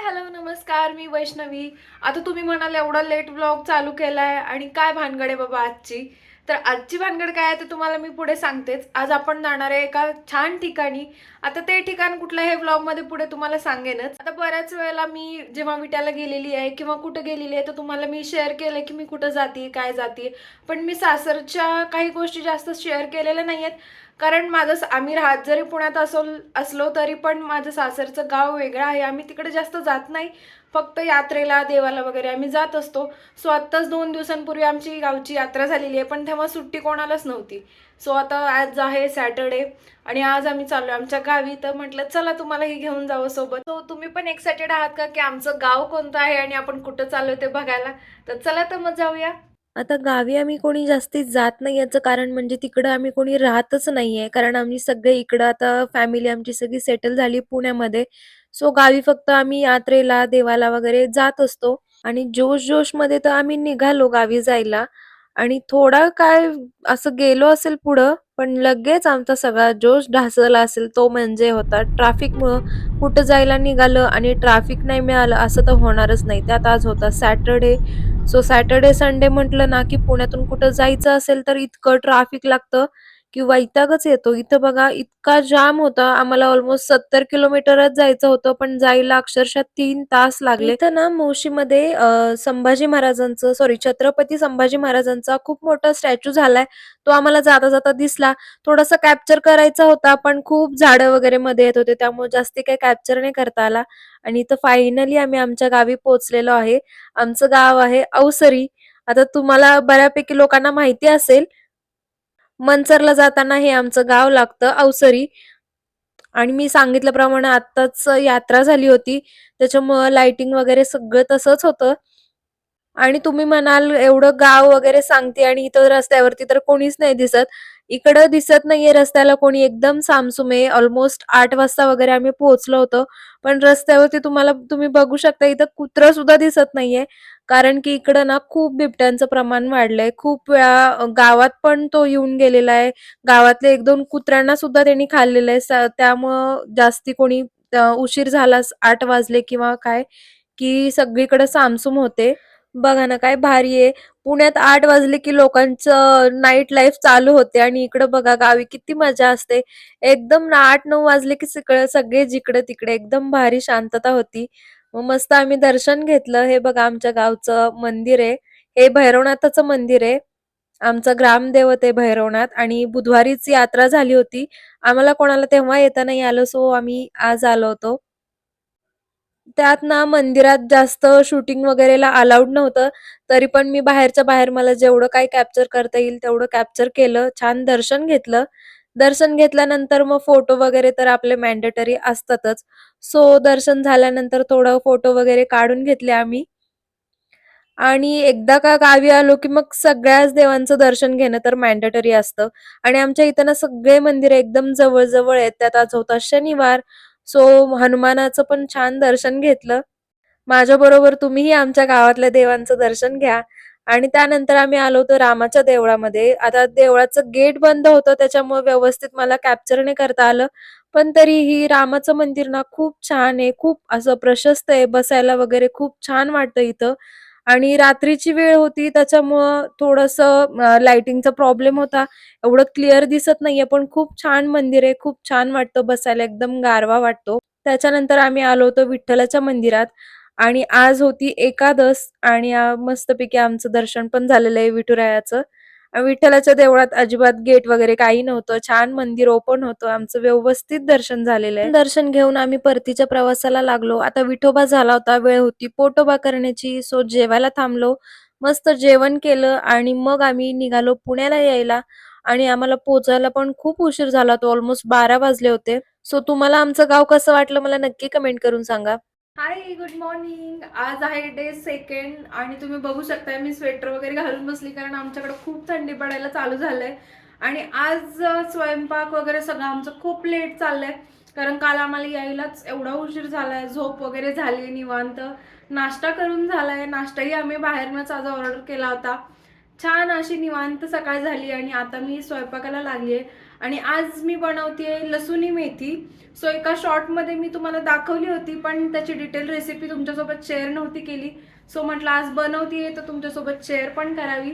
Hi hello नमस्कार मी वैष्णवी. आता तुम्ही म्हणाल एवढा लेट ब्लॉग चालू केला आहे आणि काय भानगड आहे बाबा आजची? तर आजची भानगड काय आहे ते तुम्हाला मी पुढे सांगतेच. आज आपण जाणार आहे एका छान ठिकाणी. आता ते ठिकाण कुठलं हे ब्लॉगमध्ये पुढे तुम्हाला सांगेनच. आता बऱ्याच वेळेला मी जेव्हा विट्याला गेलेली आहे किंवा कुठं गेलेली आहे तर तुम्हाला मी शेअर केलं की मी कुठं जाते काय जाते पण मी सासरच्या काही गोष्टी जास्त शेअर केलेल्या नाही आहेत कारण माझं आम्ही राहत जरी पुण्यात असो असलो तरी पण माझं सासरचं गाव वेगळं आहे. आम्ही तिकडे जास्त जात नाही. फक्त यात्रेला देवाला वगैरे आम्ही जात असतो. सो आत्ताच दोन दिवसांपूर्वी आमची गावची यात्रा झालेली आहे पण तेव्हा सुट्टी कोणालाच नव्हती. सो आता आज आहे सॅटर्डे आणि आज आम्ही चाललो आमच्या गावी. तर म्हटलं चला तुम्हालाही घेऊन जावं सोबत. सो तुम्ही पण एक्सायटेड आहात का की आमचं गाव कोणतं आहे आणि आपण कुठं चाललो ते बघायला? तर चला तर मग जाऊया. आता गावी आम्ही कोणी जास्तीत जात नाही याचं कारण म्हणजे तिकडं आम्ही कोणी राहतच नाहीये. कारण आम्ही सगळे इकडं आता फॅमिली आमची सगळी सेटल झाली पुण्यामध्ये. सो गावी फक्त आम्ही यात्रेला देवाला वगैरे जात असतो. आणि जोश जोशमध्ये तर आम्ही निघालो गावी जायला. आणि थोडा काय असं गेलो असेल पुढं पण लगेच आमचा सगळा जोश ढासळला असेल तो म्हणजे होता ट्रॅफिकमुळं. कुठं जायला निघालं आणि ट्रॅफिक नाही मिळालं असं तर होणारच नाही. त्यात आज होता सॅटरडे सो सॅटर्डे संडे म्हटलं ना की पुण्यातून कुठं जायचं असेल तर इतकं ट्रॅफिक लागतं. की वैतागच येतो. इथं बघा इतका जाम होता. आम्हाला ऑलमोस्ट सत्तर किलोमीटरच जायचं होतं पण जायला अक्षरशः तीन तास लागले. इथं ना मोशीमध्ये संभाजी महाराजांचं सॉरी छत्रपती संभाजी महाराजांचा खूप मोठा स्टॅच्यू झालाय. तो आम्हाला जाता जाता दिसला. थोडासा कॅप्चर करायचा होता पण खूप झाडं वगैरे मध्ये येत होते. त्यामुळे जास्ती काही कॅप्चर नाही करता आला. आणि इथं फायनली आम्ही आमच्या गावी पोहोचलेलो आहे. आमचं गाव आहे अवसरी आता तुम्हाला बऱ्यापैकी लोकांना माहिती असेल मनसरला जाताना हे आमचं गाव लागतं अवसरी आणि मी सांगितल्याप्रमाणे आत्ताच यात्रा झाली होती. त्याच्यामुळं लाइटिंग वगैरे सगळं तसंच होतं. आणि तुम्ही म्हणाल एवढं गाव वगैरे सांगते आणि इथं रस्त्यावरती तर कोणीच नाही दिसत. इकडं दिसत नाहीये रस्त्याला कोणी. एकदम सामसुमे ऑलमोस्ट आठ वाजता वगैरे आम्ही पोहोचलो होतो. पण रस्त्यावरती तुम्हाला तुम्ही बघू शकता इथं कुत्रा सुद्धा दिसत नाहीये. कारण की इकडं ना खूप बिबट्यांचं प्रमाण वाढलंय. खूप वेळा गावात पण तो येऊन गेलेला आहे. गावातले एक दोन कुत्र्यांना सुद्धा त्यांनी खाल्लेलं आहे. स- त्यामुळं जास्ती कोणी अ, उशीर झाला आठ वाजले किंवा काय की सगळीकडे सामसूम होते. बघा ना काय भारी आहे. पुण्यात आठ वाजले की लोकांचं नाईट लाईफ चालू होते आणि इकडं बघा गावी किती मजा असते. एकदम ना आठ नऊ वाजले की सगळं सगळे जिकडे तिकडे एकदम भारी शांतता होती. मग मस्त आम्ही दर्शन घेतलं. हे बघा आमच्या गावचं मंदिर आहे. हे भैरवनाथाचं मंदिर आहे. आमचं ग्रामदैवत आहे भैरवनाथ आणि बुधवारीच यात्रा झाली होती. आम्हाला कोणाला तेव्हा येता नाही आलं सो आम्ही आज आलो होतो. त्यात ना मंदिरात जास्त शूटिंग वगैरेला अलाउड नव्हतं. तरी पण मी बाहेरच्या बाहेर मला जेवढं काही कॅप्चर करता येईल तेवढं कॅप्चर केलं. छान दर्शन घेतलं. दर्शन घेतल्यानंतर मग फोटो वगैरे तर आपले मॅन्डेटरी असतातच. सो दर्शन झाल्यानंतर थोडं फोटो वगैरे काढून घेतले आम्ही. आणि एकदा का गावी आलो की मग सगळ्याच देवांचं दर्शन घेणं तर मॅन्डेटरी असतं. आणि आमच्या इथं ना सगळे मंदिर एकदम जवळजवळ आहेत. त्यात आज होता शनिवार. सो हनुमानाचं पण छान दर्शन घेतलं. माझ्याबरोबर तुम्हीही आमच्या गावातल्या देवांचं दर्शन घ्या. आणि त्यानंतर आम्ही आलो होतो रामाच्या देवळामध्ये. आता देवळाचं गेट बंद होतं त्याच्यामुळे व्यवस्थित मला कॅप्चर नाही करता आलं. पण तरीही रामाचं मंदिर ना खूप छान आहे खूप असं प्रशस्त आहे बसायला वगैरे खूप छान वाटतं इथं. आणि रात्रीची वेळ होती त्याच्यामुळं थोडंसं लाइटिंगचा प्रॉब्लेम होता. एवढं क्लिअर दिसत नाहीये पण खूप छान मंदिर आहे खूप छान वाटतं बसायला एकदम गारवा वाटतो. त्याच्यानंतर आम्ही आलो होतो विठ्ठलाच्या मंदिरात. आणि आज होती एकादस आणि आ, मस्तपैकी आमचं दर्शन पण झालेलं आहे विठुरायाचं. आणि विठ्ठलाच्या देवळात अजिबात गेट वगैरे काही नव्हतं. छान मंदिर ओपन होतं. आमचं व्यवस्थित दर्शन झालेलं आहे. दर्शन घेऊन आम्ही परतीच्या प्रवासाला लागलो. आता विठोबा झाला होता. वेळ होती. पोटोबा करण्याची. सो जेवायला थांबलो. मस्त जेवण केलं आणि मग आम्ही निघालो पुण्याला यायला. आणि आम्हाला पोचायला पण खूप उशीर झाला. होता ऑलमोस्ट बारा वाजले होते. सो तुम्हाला आमचं गाव कसं वाटलं? मला नक्की कमेंट करून सांगा. हाय गुड मॉर्निंग आज आहे डे सेकंड आणि तुम्ही बघू शकताय मी स्वेटर वगैरे घालून बसली कारण आमच्याकडे खूप थंडी पडायला चालू झालंय. आणि आज स्वयंपाक वगैरे सगळं आमचं खूप लेट चाललंय. कारण काल आम्हाला यायलाच एवढा उशीर झालाय झोप वगैरे झाली निवांत. नाश्ता करून झालाय नाश्ताही आम्ही बाहेरनंच आज ऑर्डर केला होता. छान अशी निवांत सकाळ झाली आणि आता मी स्वयंपाकाला लागली आहे आणि आज मी बनवते लसुणी मेथी. सो एका शॉर्टमध्ये मी तुम्हाला दाखवली होती पण त्याची डिटेल रेसिपी तुमच्यासोबत शेअर नव्हती केली. सो म्हटलं आज बनवते तर तुमच्यासोबत शेअर पण करावी.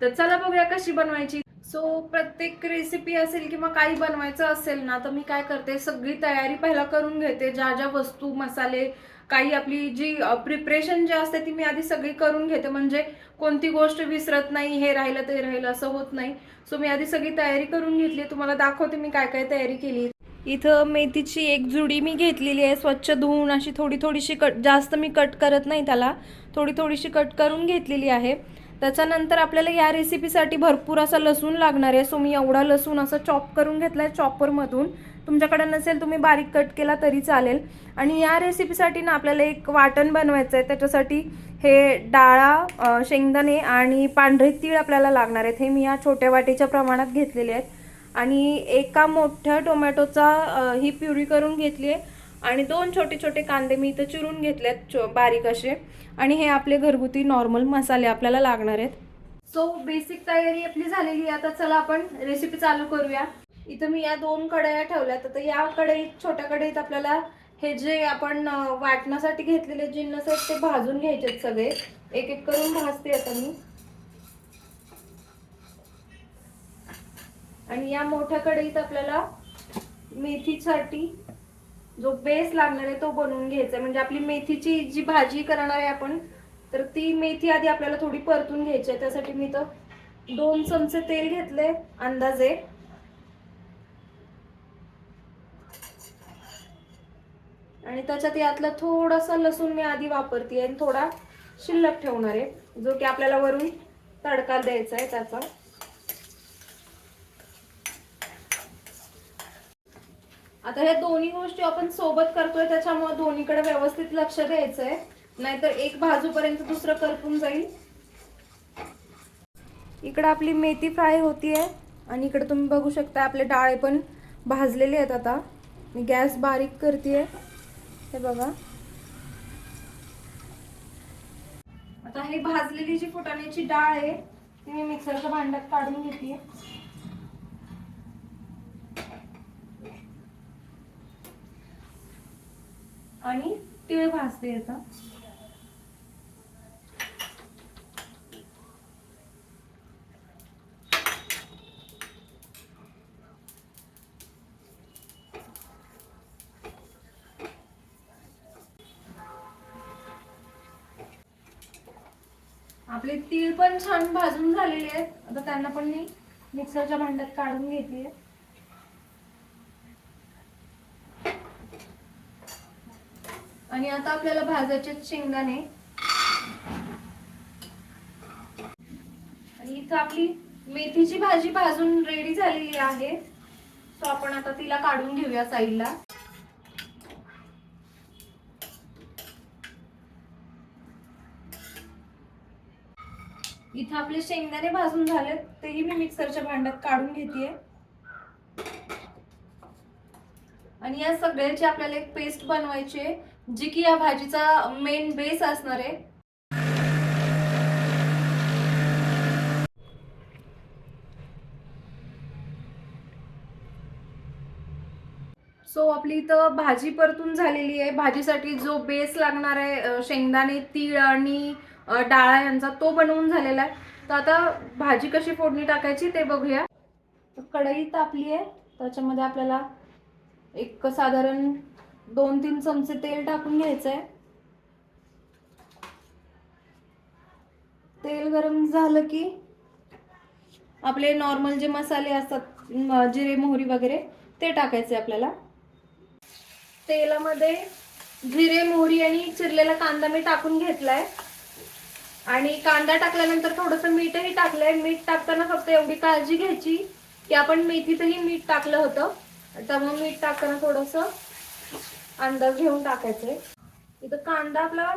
तर चला बघूया कशी बनवायची. सो प्रत्येक रेसिपी असेल किंवा काही बनवायचं असेल ना तर मी काय करते सगळी तयारी पहिला करून घेते. ज्या ज्या वस्तू मसाले काही आपली जी प्रिपरेशन जी असते ती मी आधी सगळी करून घेते. म्हणजे कोणती गोष्ट विसरत नाही हे राहिलं ते राहिलं असं होत नाही. सो मी आधी सगळी तयारी करून घेतली. तुम्हाला दाखवते मी काय काय तयारी केली. इथं मेथीची एक जुडी मी घेतलेली आहे. स्वच्छ धुवून अशी थोडी थोडीशी कट जास्त मी कट करत नाही त्याला. थोडी थोडीशी कट करून घेतलेली आहे. त्याच्यानंतर आपल्याला या रेसिपीसाठी भरपूर असा लसूण लागणार आहे. सो मी एवढा लसूण असा चॉप करून घेतला आहे चॉपरमधून तुमच्याकडे नसेल तुम्ही बारीक कट केला तरी चालेल. आणि या रेसिपीसाठी ना आपल्याला एक वाटण बनवायचं आहे त्याच्यासाठी हे डाळा शेंगदाणे आणि पांढरे तीळ आपल्याला लागणार आहेत. हे मी या छोट्या वाटीच्या प्रमाणात घेतलेले आहेत. आणि एका मोठ्या टोमॅटोचा ही प्युरी करून घेतली आहे. आणि दोन छोटे छोटे कांदे मी इथं चिरून घेतलेत चो- बारीक असे. आणि हे आपले घरगुती नॉर्मल मसाले आपल्याला लागणार आहेत. सो बेसिक तयारी आपली झालेली आहे. आता चला आपण रेसिपी चालू करूया. इथं मी या दोन कढया ठेवल्यात आता या कढईत छोट्या कढईत आपल्याला हे जे आपण वाटण्यासाठी घेतलेले जिन्नस आहेत ते भाजून घ्यायचे आहेत सगळे. एक एक करून भाजते आता मी. आणि या मोठ्या कढईत आपल्याला मेथीसाठी जो बेस लागणार आहे तो बनवून घ्यायचा आहे. म्हणजे आपली मेथीची जी भाजी करणार आहे आपण तर ती मेथी आधी आपल्याला थोडी परतून घ्यायची आहे. त्यासाठी मी तर दोन चमचे तेल घेतले अंदाजे. आणि त्याच्यात यातला थोडासा लसूण मी आधी वापरते आणि थोडा शिल्लक ठेवणार आहे जो की आपल्याला वरून तडका द्यायचा आहे त्याचा. आता ह्या दोन्ही गोष्टी आपण सोबत करतोय त्याच्यामुळे दोन्हीकडे व्यवस्थित लक्ष द्यायचं आहे नाहीतर एक बाजूपर्यंत दुसरं करपून जाईल. इकडे आपली मेथी फ्राय होतीये आणि इकडे तुम्ही बघू शकता आपले डाळे पण भाजलेले आहेत आता. मी गॅस बारीक करते हे बघा. आता हे भाजलेली जी फुटाण्याची डाळ आहे ती मी मिक्सरच्या भांड्यात काढून घेते. आणि तिळ भाजते आता. आपले तीळ पण छान भाजून झालेले आहेत आता त्यांना पण मी मिक्सरच्या भांड्यात काढून घेते. आणि आता आपल्याला भाजायचे शेंगदाणे. आणि इथं आपली मेथीची भाजी भाजून रेडी झालेली आहे. सो आपण आता तिला काढून घेऊया साईडला. इथं आपले शेंगदाणे भाजून झालेत तेही मी मिक्सरच्या भांड्यात काढून घेते आणि या सगळ्याची आपल्याला एक पेस्ट बनवायची आहे जी की या भाजीचा मेन बेस असणार आहे. सो आपली इथं भाजी परतून झालेली आहे. भाजीसाठी जो बेस लागणार आहे शेंगदाणे तीळ आणि डाळा यांचा तो बनवून झालेला आहे. तर आता भाजी कशी फोडणी टाकायची ते बघूया. कढई तापली आहे. त्याच्यामध्ये आपल्याला एक साधारण दोन तीन चमचे तेल टाकून घ्यायचं आहे तेल गरम झालं की आपले नॉर्मल जे मसाले असतात जिरे मोहरी वगैरे ते टाकायचे आपल्याला. तेलामध्ये जिरे मोहरी आणि चिरलेला कांदा मी टाकून घेतलाय. आणि कांदा टाकल्यानंतर थोडंसं मीठही टाकलंय. मीठ टाकताना फक्त एवढी काळजी घ्यायची की आपण मेथीतही मीठ टाकलं होतं. त्यामुळे मीठ टाकताना थोडंसं अंदाज घेऊन टाकायचंय. इथं कांदा आपला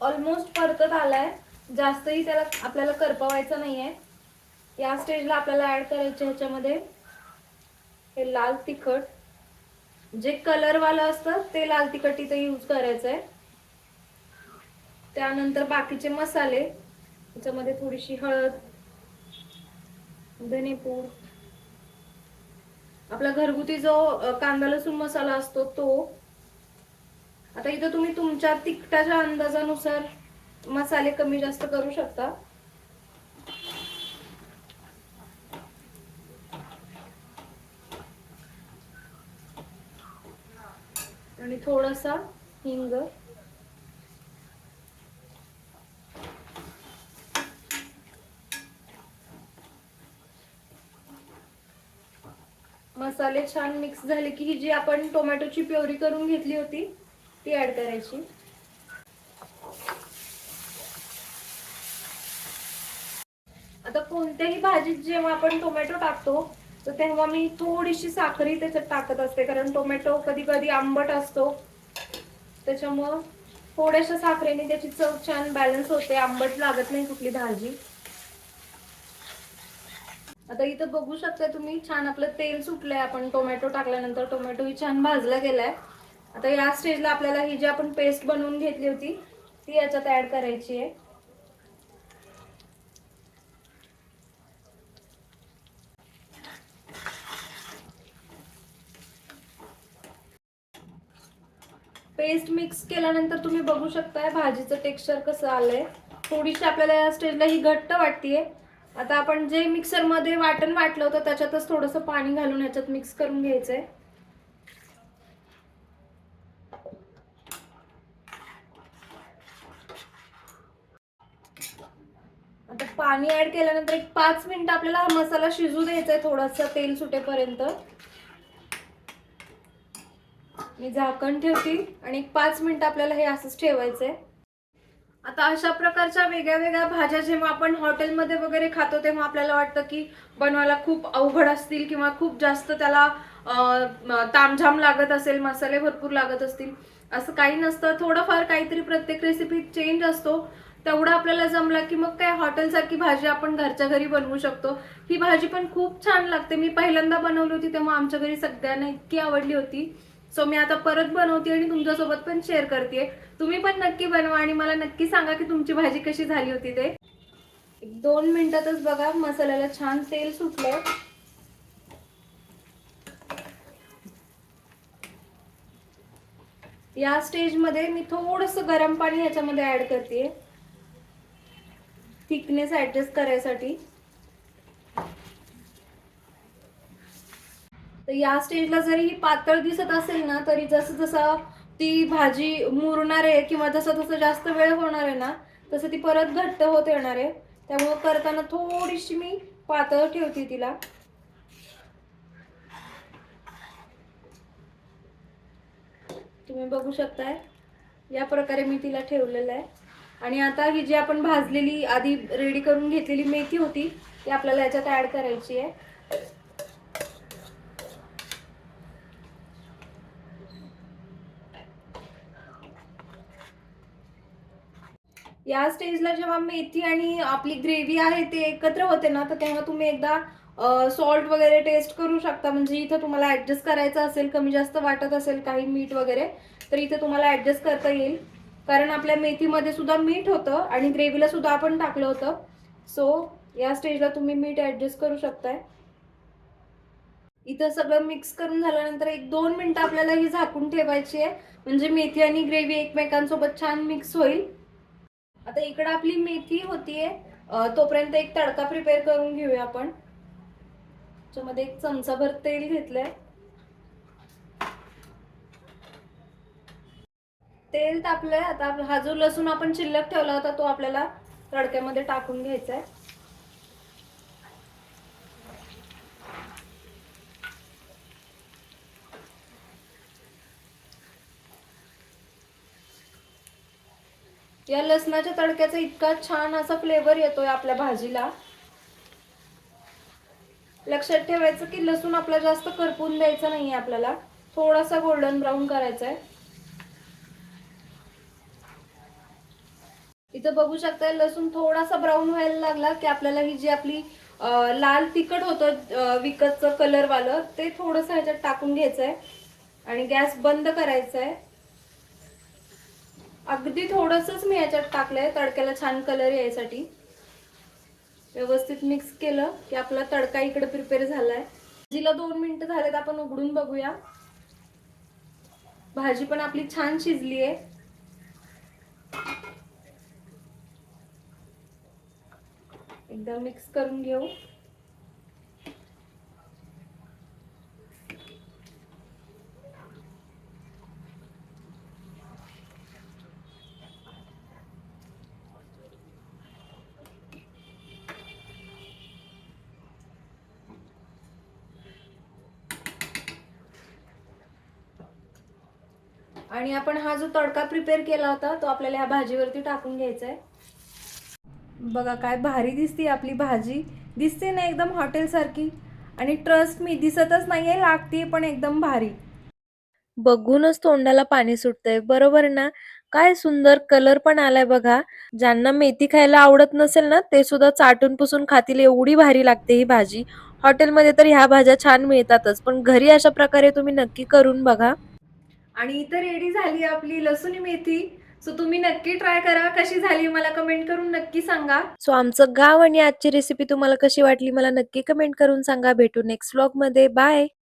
ऑलमोस्ट परतत आलाय. जास्तही त्याला आपल्याला करपवायचं नाहीये. या स्टेजला आपल्याला ऍड करायचे ह्याच्यामध्ये. हे लाल तिखट. जे कलरवालं असतं ते लाल तिखट इथं यूज करायचं आहे त्यानंतर बाकीचे मसाले त्याच्यामध्ये थोडीशी हळद धनेपूड. आपला घरगुती जो कांदा लसूण मसाला असतो तो. आता इथं तुम्ही तुमच्या तिखटाच्या अंदाजानुसार मसाले कमी जास्त करू शकता. आणि थोडासा हिंग मसाले छान मिक्स झाले की ही जी आपण टोमॅटोची प्युरी करून घेतली होती ती ऍड करायची. आता कोणत्याही भाजीत जेव्हा आपण टोमॅटो टाकतो तर तेव्हा मी थोडीशी साखरही त्याच्यात टाकत असते कारण टोमॅटो कधी कधी आंबट असतो. त्याच्यामुळं थोड्याशा साखरेने त्याची चव छान बॅलन्स होते आंबट लागत नाही कुठली भाजी. आता इथं बघू शकता तुम्ही छान आपलं तेल सुटलंय आपण टोमॅटो टाकल्यानंतर टोमॅटोही छान भाजला गेलाय. आता या स्टेजला आपल्याला ही जी आपण पेस्ट बनवून घेतली होती ती याच्यात ऍड करायची आहे. पेस्ट मिक्स केल्यानंतर तुम्ही बघू शकताय भाजीचं टेक्स्चर कसं आलंय. थोडीशी आपल्याला या स्टेजला ही घट्ट वाटतेय. आता आपण जे मिक्सरमध्ये वाटण वाटलं होतं त्याच्यातच थोडंसं पाणी घालून ह्याच्यात मिक्स करून घ्यायचंय. आता पाणी ऍड केल्यानंतर एक पाच मिनिट आपल्याला हा मसाला शिजू द्यायचा आहे थोडासा तेल सुटेपर्यंत. मी झाकण ठेवते आणि एक पाच मिनिट आपल्याला हे असंच ठेवायचंय. आता अशा प्रकारच्या वेगळ्या वेगळ्या भाज्या जेव्हा आपण हॉटेलमध्ये वगैरे खातो तेव्हा आपल्याला वाटतं की बनवायला खूप अवघड असतील किंवा खूप जास्त त्याला तामझाम लागत असेल मसाले भरपूर लागत असतील असं काही नसतं. थोडंफार काहीतरी प्रत्येक रेसिपी चेंज असतो. तेवढा आपल्याला जमला की मग काय हॉटेलसारखी भाजी आपण घरच्या घरी बनवू शकतो. ही भाजी पण खूप छान लागते. मी पहिल्यांदा बनवली होती तेव्हा आमच्या घरी सगळ्यांना इतकी आवडली होती. सो मी आता परत बनवते आणि तुमच्यासोबत पण शेअर करते. तुम्ही पण नक्की बनवा आणि मला नक्की सांगा की तुमची भाजी कशी झाली होती ते. एक दोन मिनिटातच बघा मसाल्याला छान तेल सुटलंय. या स्टेजमध्ये मी थोडस गरम पाणी ह्याच्यामध्ये ऍड करते. थिकनेस ऍडजस्ट करायसाठी. तर या स्टेजला जरी ही पातळ दिसत असेल ना तरी जसं जसं ती भाजी मुरणार आहे किंवा जसं जसं जास्त वेळ होणार आहे ना तसं ती परत घट्ट होत येणार आहे. त्यामुळं करताना थोडीशी मी पातळ ठेवते तिला. तुम्ही बघू शकताय या प्रकारे मी तिला ठेवलेलं आहे. आणि आता ही जी आपण भाजलेली आधी रेडी करून घेतलेली मेथी होती ती आपल्याला याच्यात ऍड करायची आहे. या स्टेजला जेव्हा मेथी आणि आपली ग्रेव्ही आहे ते एकत्र होते ना तर तेव्हा तुम्ही एकदा सॉल्ट वगैरे टेस्ट करू शकता. म्हणजे इथं तुम्हाला ऍडजस्ट करायचं असेल कमी जास्त वाटत असेल काही मीठ वगैरे तर इथे तुम्हाला ऍडजस्ट करता येईल. कारण आपल्या मेथीमध्ये सुद्धा मीठ होतं आणि ग्रेव्हीला सुद्धा आपण टाकलं होतं. सो या स्टेजला तुम्ही मीठ ऍडजस्ट करू शकताय. इथं सगळं मिक्स करून झाल्यानंतर एक दोन मिनटं आपल्याला ही झाकून ठेवायची आहे. म्हणजे मेथी आणि ग्रेव्ही एकमेकांसोबत छान मिक्स होईल. आता इकडे आपली मेथी होतीये. तोपर्यंत एक तडका प्रिपेअर करून घेऊया आपण. त्याच्यामध्ये एक चमचाभर तेल घेतलंय. तेल तापलंय. आता हा जो लसूण आपण शिल्लक ठेवला होता तो आपल्याला तडक्यामध्ये टाकून घ्यायचा आहे या लसणाच्या तडक्याचा इतका छान असा फ्लेवर येतोय आपल्या भाजीला. लक्षात ठेवायचं की लसूण आपला जास्त करपून द्यायचा नाहीये आपल्याला. थोडासा गोल्डन ब्राऊन करायचा आहे इथं बघू शकता लसूण थोडासा ब्राऊन व्हायला लागला की आपल्याला ही जी आपली लाल तिखट होतं विकतचं कलरवालं ते थोडंसं ह्याच्यात टाकून घ्यायचं आहे आणि गॅस बंद करायचा आहे अगदी थोडंसंच मी याच्यात टाकलंय तडक्याला छान कलर यायसाठी. व्यवस्थित मिक्स केलं की आपला तडका इकडे प्रिपेअर झालाय. भाजीला दोन मिनटं झालेत आपण उघडून बघूया. भाजी पण आपली छान शिजली आहे एकदा मिक्स करून घेऊ. आणि आपण हा जो तडका प्रिपेअर केला होता तो आपल्याला ह्या भाजीवरती टाकून घ्यायचा आहे बघा काय भारी दिसते आपली भाजी. दिसते ना एकदम हॉटेलसारखी आणि ट्रस्ट मी दिसतच नाहीये लागते पण एकदम भारी. बघूनच तोंडाला पाणी सुटतंय. बरोबर ना? काय सुंदर कलर पण आलाय बघा. ज्यांना मेथी खायला आवडत नसेल ना ते सुद्धा चाटून पुसून खातील. एवढी भारी लागते ही भाजी. हॉटेलमध्ये तर ह्या भाज्या छान मिळतातच. पण घरी अशा प्रकारे तुम्ही नक्की करून बघा. आणि इथं रेडी झाली आपली लसूणी मेथी. सो तुम्ही नक्की ट्राय करा. कशी झाली मला कमेंट करून नक्की सांगा. सो आमचं गाव आणि आजची रेसिपी तुम्हाला कशी वाटली मला नक्की कमेंट करून सांगा. भेटू नेक्स्ट व्लॉगमध्ये. बाय